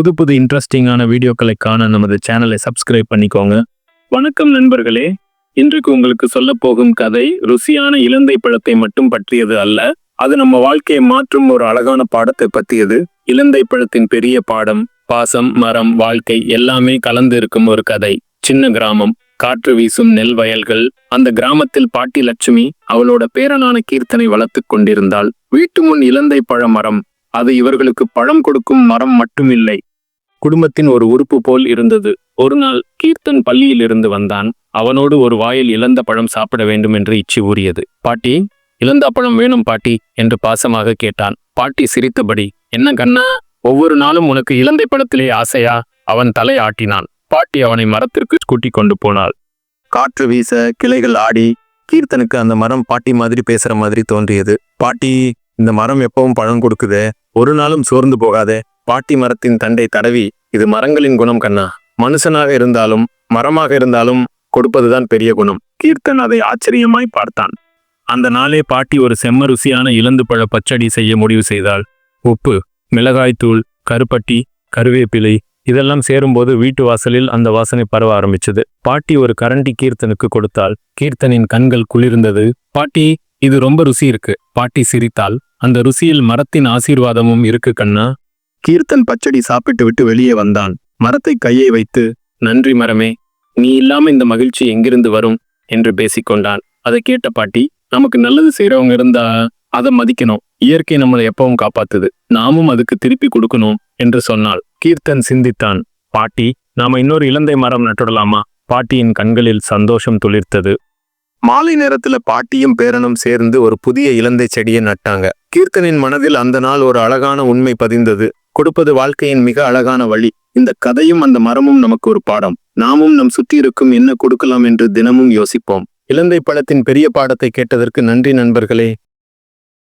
புது புது இன்ட்ரெஸ்டிங்கான வீடியோக்களை காண நமது சேனலை சப்ஸ்கிரைப் பண்ணிக்கோங்க. வணக்கம் நண்பர்களே. இன்றைக்கு உங்களுக்கு சொல்ல போகும் கதை ருசியான இலந்தை பழத்தை மட்டும் பற்றியது அல்ல அது நம்ம வாழ்க்கையை மாற்றும் ஒரு அழகான பாடத்தை பற்றியது. இலந்தை பழத்தின் பெரிய பாடம் பாசம் மரம் வாழ்க்கை எல்லாமே கலந்து இருக்கும் ஒரு கதை. சின்ன கிராமம் காற்று வீசும் நெல் வயல்கள் அந்த கிராமத்தில் பாட்டி லட்சுமி அவளோட பேரனான கீர்த்தனை வளர்த்துக் கொண்டிருந்தாள். வீட்டு முன் இலந்தை பழ மரம் அது இவர்களுக்கு பழம் கொடுக்கும் மரம் மட்டுமில்லை. குடும்பத்தின் ஒரு உறுப்பு போல் இருந்தது. ஒரு நாள் கீர்த்தன் பள்ளியில் இருந்து வந்தான். அவனோடு ஒரு வாயில் இழந்த பழம் சாப்பிட வேண்டும் என்று இச்சி ஊறியது. பாட்டி இழந்த பழம் வேணும் பாட்டி என்று பாசமாக கேட்டான். பாட்டி சிரித்தபடி என்ன கண்ணா ஒவ்வொரு நாளும் உனக்கு இலந்தை பழத்திலே ஆசையா? அவன் தலை ஆட்டினான். பாட்டி அவனை மரத்திற்கு கூட்டிக் கொண்டு போனாள். காற்று வீச கிளைகள் ஆடி கீர்த்தனுக்கு அந்த மரம் பாட்டி மாதிரி பேசுற மாதிரி தோன்றியது. பாட்டி இந்த மரம் எப்பவும் பழம் கொடுக்குதே. ஒரு நாளும் சோர்ந்து போகாதே. பாட்டி மரத்தின் தண்டை தடவி இது மரங்களின் குணம் கண்ணா. மனுஷனாக இருந்தாலும் மரமாக இருந்தாலும் கொடுப்பதுதான் பெரிய குணம். கீர்த்தன் அதை ஆச்சரியமாய் பார்த்தான். அந்த நாளே பாட்டி ஒரு செம்ம ருசியான இலந்து பழ பச்சடி செய்ய முடிவு செய்தாள். உப்பு மிளகாய்த்தூள் கருப்பட்டி கருவேப்பிலை இதெல்லாம் சேரும்போது வீட்டு வாசலில் அந்த வாசனை பரவ ஆரம்பிச்சது. பாட்டி ஒரு கரண்டி கீர்த்தனுக்கு கொடுத்தாள். கீர்த்தனின் கண்கள் குளிர்ந்தது. பாட்டி இது ரொம்ப ருசி இருக்கு. பாட்டி சிரித்தாள். அந்த ருசியில் மரத்தின் ஆசீர்வாதமும் இருக்கு கண்ணா. கீர்த்தன் பச்சடி சாப்பிட்டு விட்டு வெளியே வந்தான். மரத்தை கையை வைத்து நன்றி மரமே நீ இல்லாம இந்த மகிழ்ச்சி எங்கிருந்து வரும்? என்று பேசிக்கொண்டான். அதை கேட்ட பாட்டி நமக்கு நல்லது செய்றவங்க இருந்தா அதை மதிக்கணும். இயற்கை நம்மளை எப்பவும் காப்பாத்துது. நாமும் அதுக்கு திருப்பி கொடுக்கணும் என்று சொன்னாள். கீர்த்தன் சிந்தித்தான். பாட்டி நாம இன்னொரு இலந்தை மரம் நட்டுடலாமா? பாட்டியின் கண்களில் சந்தோஷம் துளிர்த்தது. மாலை நேரத்துல பாட்டியும் பேரனும் சேர்ந்து ஒரு புதிய இலந்தை செடியை நட்டாங்க. கீர்த்தனின் மனதில் அந்த நாள் ஒரு அழகான உண்மை பதிந்தது. கொடுப்பது வாழ்க்கையின் மிக அழகான வழி. இந்த கதையும் அந்த மரமும் நமக்கு ஒரு பாடம். நாமும் நம் சுற்றி இருக்கும் என்ன கொடுக்கலாம் என்று தினமும் யோசிப்போம். இலந்தை பழத்தின் பெரிய பாடத்தை கேட்டதற்கு நன்றி நண்பர்களே.